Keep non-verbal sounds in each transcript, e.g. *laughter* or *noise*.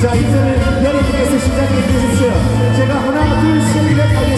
자, 이제는 여러분께서 시작해 주십시오. 제가 하나, 둘, 셋, 넷 하겠습니다.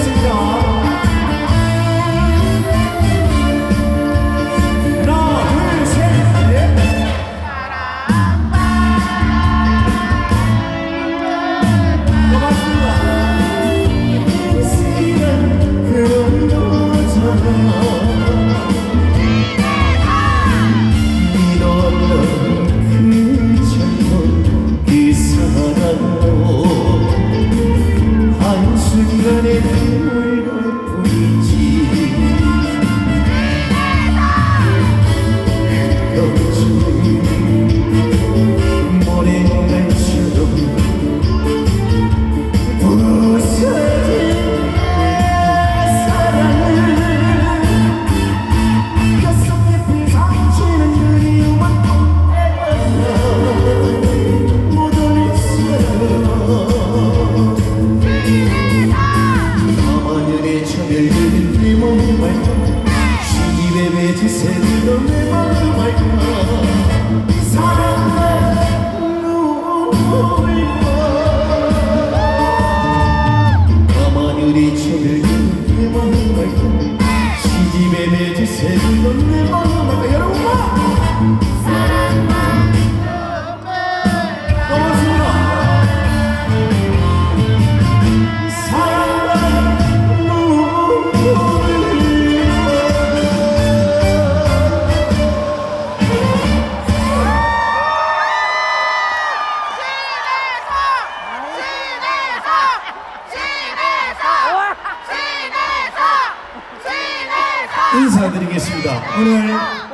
오늘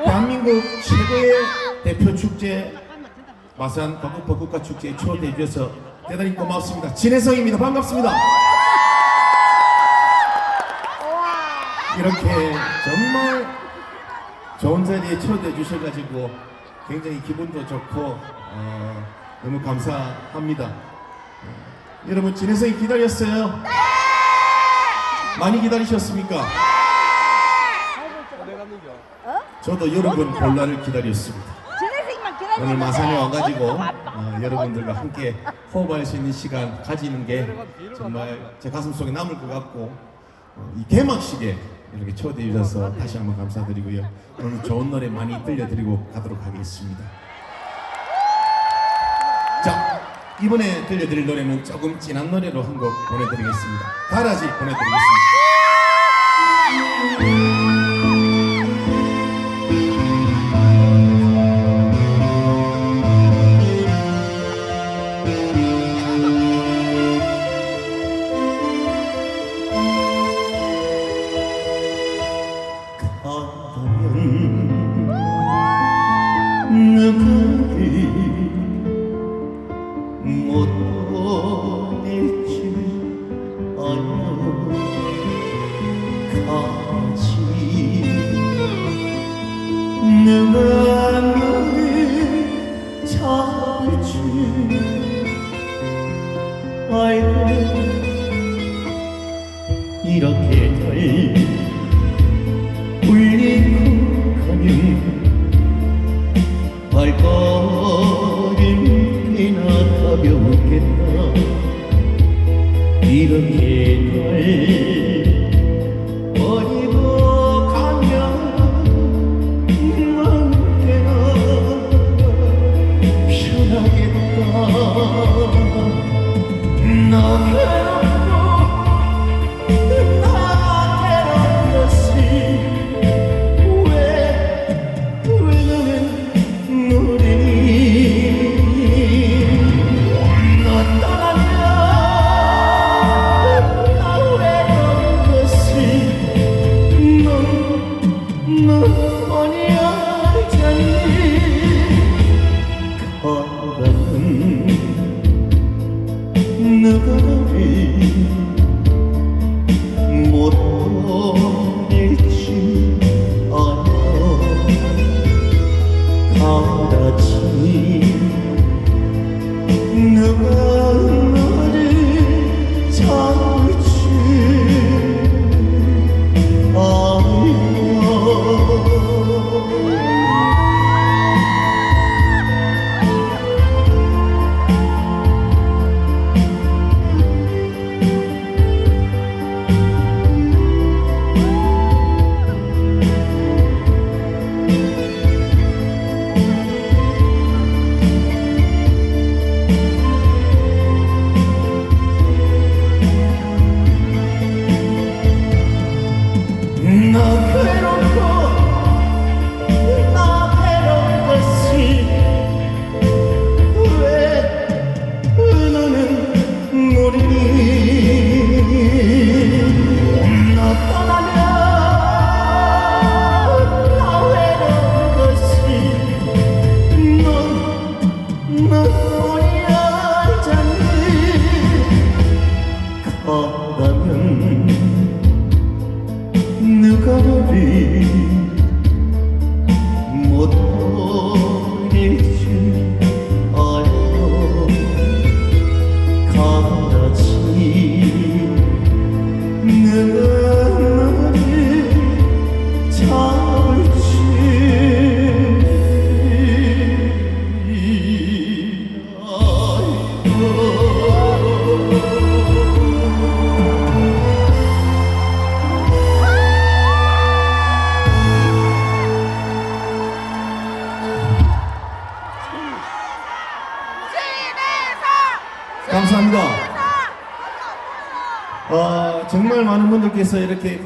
대한민국 최고의 대표 축제 마산 벚꽃벚꽃가 축제에 초대해 주셔서 대단히 고맙습니다. 진혜성입니다. 반갑습니다. 이렇게 정말 좋은 자리에 초대해 주셔가지고 굉장히 기분도 좋고 어, 너무 감사합니다. 어, 여러분 진혜성이 기다렸어요? 많이 기다리셨습니까? 저도 여러분 볼 날을 기다렸습니다. 진혜생만 기다리고 오늘 마산에 와가지고. 어, 여러분들과 함께 호흡할 수 있는 시간 가지는 게 정말 제 가슴 속에 남을 것 같고 어, 이 개막식에 이렇게 초대해 주셔서 다시 한번 감사드리고요. 오늘 좋은 노래 많이 들려드리고 가도록 하겠습니다. 자 이번에 들려드릴 노래는 조금 진한 노래로 한 곡 보내드리겠습니다. 다라지 보내드리겠습니다. 너를 잡을지 아이고 이렇게 될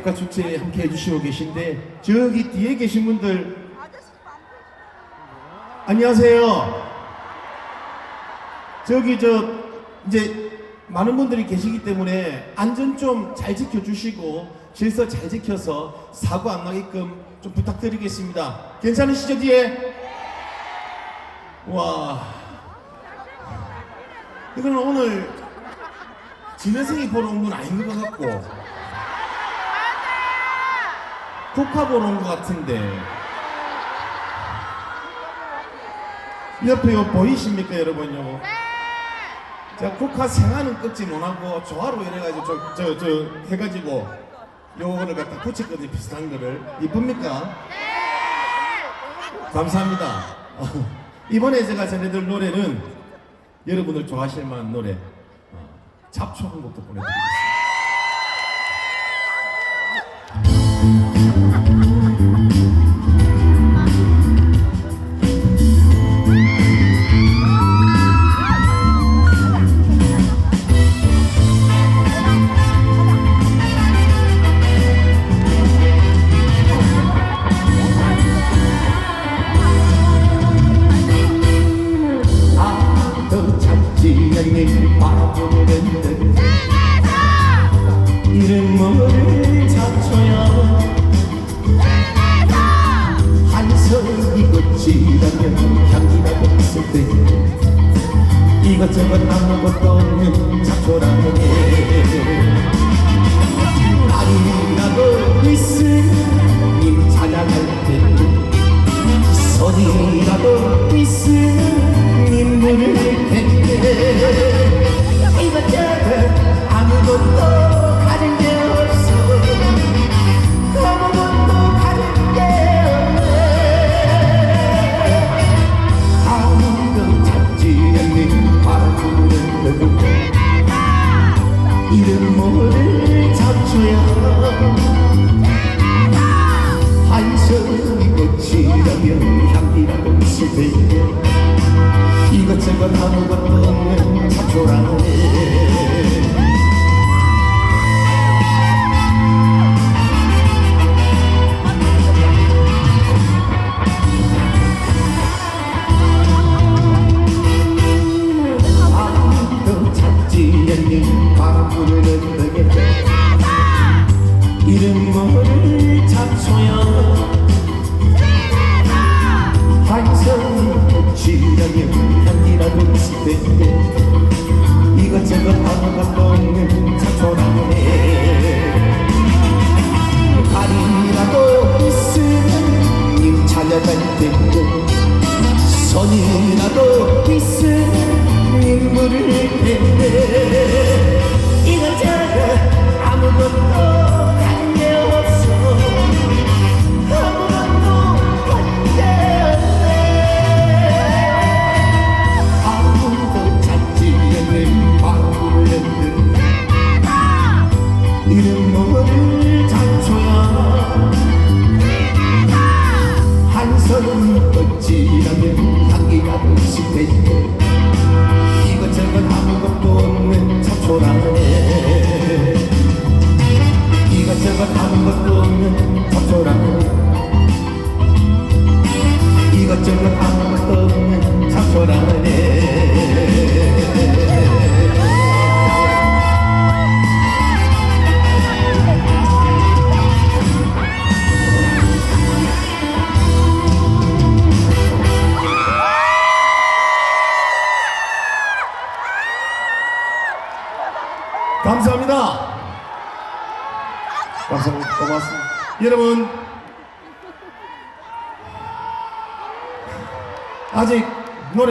국가 축제에 함께 해주시고 계신데 저기 뒤에 계신 분들 안녕하세요. 저기 저 이제 많은 분들이 계시기 때문에 안전 좀 잘 지켜주시고 질서 잘 지켜서 사고 안 나게끔 좀 부탁드리겠습니다. 괜찮으시죠 뒤에? 와 이거는 오늘 진혜성이 보러 온 건 아닌 것 같고 국화 온것 같은데. 옆에 요 보이십니까 여러분 요거 자 국화 생화는 꺾지 못하고 조화로 이래가지고 저, 저, 저 해가지고 요거를 갖다 붙였거든요 비슷한 거를. 이쁩니까? 감사합니다. *laughs* 이번에 제가 전해드릴 노래는 여러분들 좋아하실 만한 노래. 어, 잡초 한 곡도 보내드리겠습니다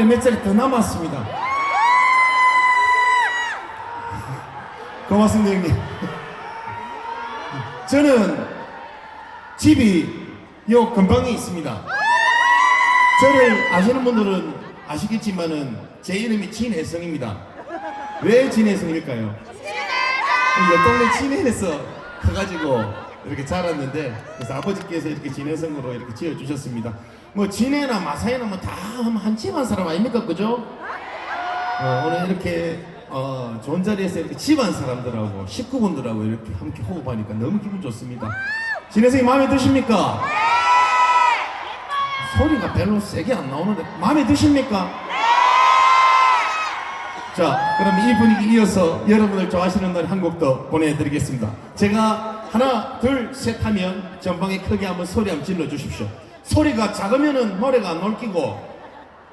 몇 자리 더 남았습니다. 고맙습니다, 형님. 저는 집이 요 근방에 있습니다. 저를 아시는 분들은 아시겠지만은 제 이름이 진혜성입니다. 왜 진혜성일까요? 옆 동네 진해에서 커가지고 이렇게 자랐는데 그래서 아버지께서 이렇게 진해성으로 이렇게 지어주셨습니다. 뭐 진해나 마사이나 뭐 다 한 집안 사람 아닙니까 그죠? 어, 오늘 이렇게 어, 좋은 자리에서 이렇게 집안 사람들하고 식구분들하고 이렇게 함께 호흡하니까 너무 기분 좋습니다. 진혜생이 마음에 드십니까? 소리가 별로 세게 안 나오는데 마음에 드십니까? 자, 그럼 이 분위기 이어서 여러분들 좋아하시는 노래 한 곡 더 보내드리겠습니다. 제가 하나, 둘, 셋 하면 전방에 크게 한번 소리 한번 질러 주십시오. 소리가 작으면은 노래가 안 옮기고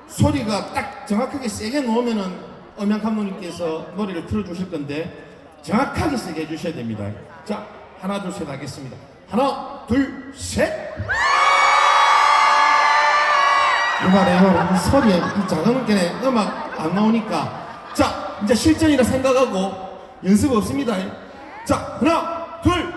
소리가 딱 정확하게 세게 놓으면은 엄양 감독님께서 노래를 틀어주실 건데 정확하게 세게 해주셔야 됩니다. 자, 하나, 둘, 셋 하겠습니다. 하나, 둘, 셋! 이말에 이말에 이 소리에 이 작은 게 음악 안 나오니까 자 이제 실전이라 생각하고 연습 없습니다 자 하나 둘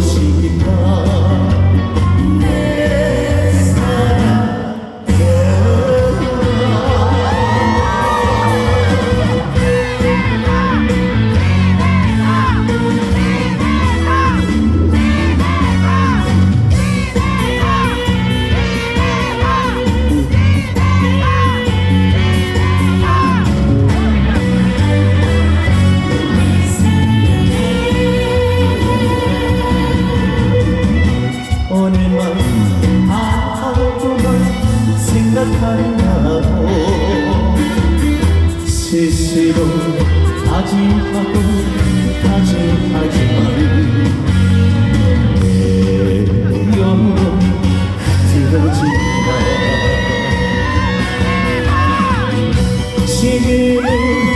싶다 지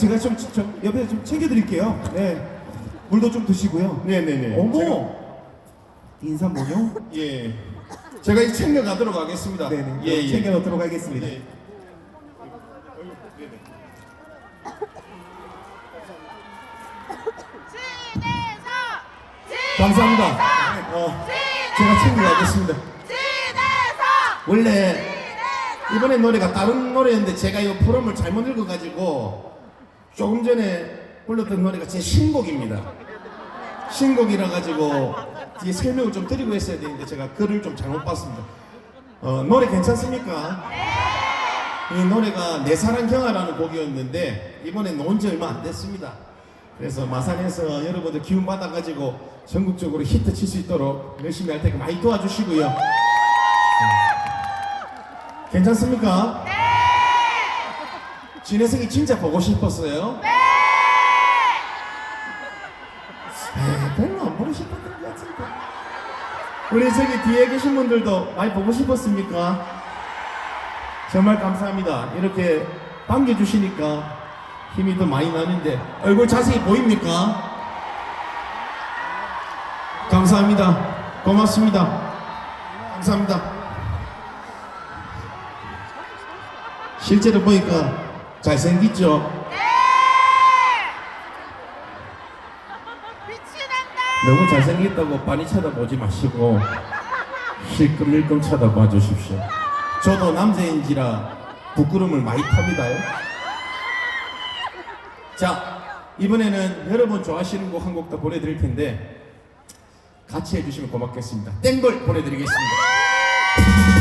제가 좀, 좀 옆에 좀 챙겨드릴게요. 네, 물도 좀 드시고요. 네네네 어머, 제가- 인삼 뭐요? *laughs* 예 제가 이 챙겨 가도록 하겠습니다 네네, 예, 예. 챙겨 놓도록 하겠습니다. 네. 감사합니다. 어, 제가 챙겨가겠습니다. 원래 이번에 노래가 다른 노래였는데 제가 이 프롬을 잘못 읽어가지고 조금 전에 불렀던 노래가 제 신곡입니다. 신곡이라 가지고 뒤에 설명을 좀 드리고 했어야 되는데 제가 글을 좀 잘못 봤습니다. 어, 노래 괜찮습니까? 이 노래가 내 사랑 경아라는 곡이었는데 이번에 나온 지 얼마 안 됐습니다. 그래서 마산에서 여러분들 기운 받아가지고 전국적으로 히트 칠 수 있도록 열심히 할 테니까 많이 도와주시고요. 음. 괜찮습니까? 네. 진혜성이 진짜 보고 싶었어요. 네. 별로 안 보고 싶었던 것 같은데. 우리 저기 뒤에 계신 분들도 많이 보고 싶었습니까? 정말 감사합니다. 이렇게 반겨주시니까 힘이 더 많이 나는데 얼굴 자세히 보입니까? 감사합니다. 고맙습니다. 감사합니다. 실제로 보니까 잘생겼죠? 너무 잘생겼다고 빤히 쳐다보지 마시고 힐끔힐끔 쳐다봐 주십시오. 저도 남자인지라 부끄러움을 많이 탑니다요. 자, 이번에는 여러분 좋아하시는 곡 한 곡 더 보내드릴 텐데 같이 해주시면 고맙겠습니다. 땡벌 보내드리겠습니다.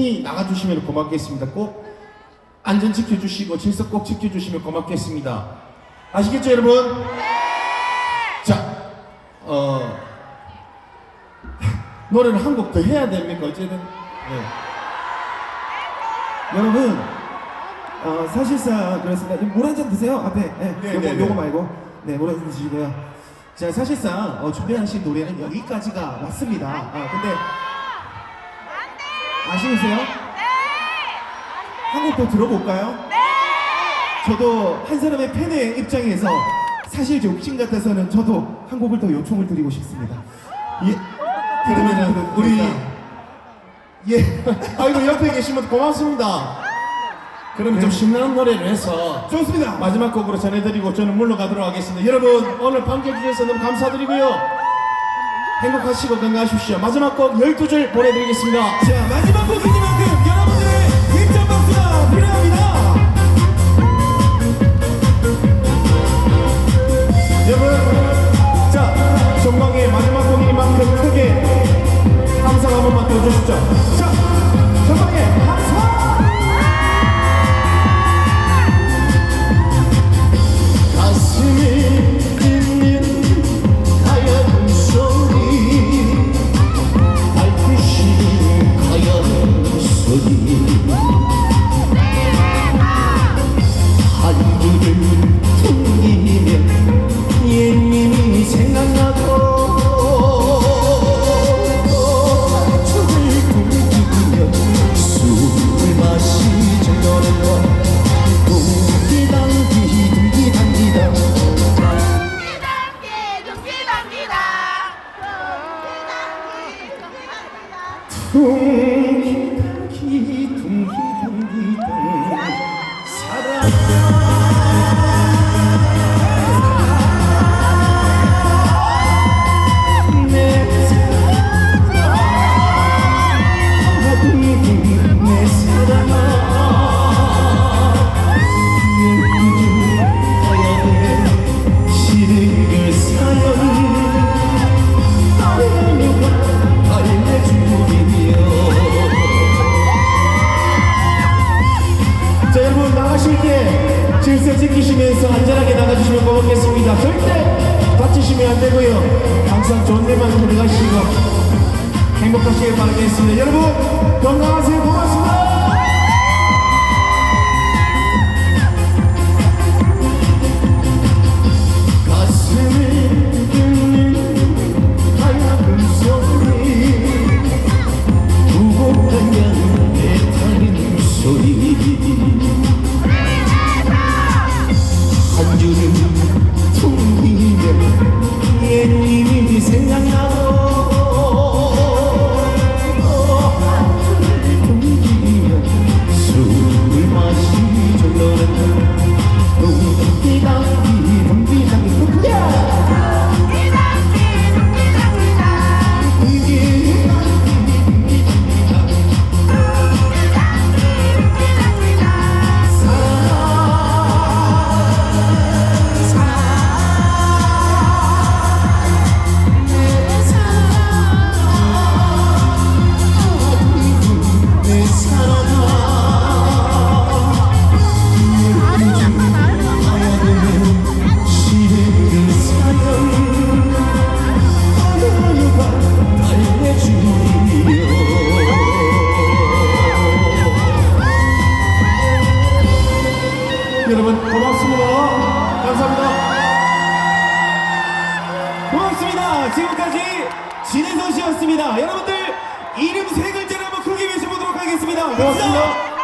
천천히 나가주시면 고맙겠습니다. 꼭 안전 지켜주시고 질서 꼭 지켜주시면 고맙겠습니다. 아시겠죠, 여러분? 자, 어, *laughs* 노래를 한 곡 더 해야 됩니까? 어쨌든. 네. 여러분, 어, 사실상 그렇습니다. 물한 잔 드세요. 앞에. 네, 네, 요거, 네, 네. 요거 말고. 네, 물한잔 드시고요. 자, 사실상 어, 준비하신 노래는 여기까지가 맞습니다. 아, 근데 아시겠어요? 한 곡 더 들어볼까요? 저도 한 사람의 팬의 입장에서 사실 욕심 같아서는 저도 한 곡을 더 요청을 드리고 싶습니다. 예. 그러면은 우리 예. *laughs* 아이고 옆에 계시면 고맙습니다. 그러면 좀 신나는 노래를 해서 좋습니다. 마지막 곡으로 전해드리고 저는 물러가도록 하겠습니다. 여러분 오늘 반겨주셔서 너무 감사드리고요. 행복하시고 건강하십시오. 마지막 곡 12줄 보내드리겠습니다. 자 마지막 곡이니만큼 여러분들의 입장 박수가 필요합니다. 여러분, 자, 전방의 마지막 곡이니만큼 크게 함성 한 번만 띄워주시죠. 자, 질서 지키시면서 안전하게 나가주시면 고맙겠습니다. 절대 다치시면 안 되고요. 항상 좋은 데만 들어가시고 행복하시길 바라겠습니다. 여러분 건강하세요. 고맙습니다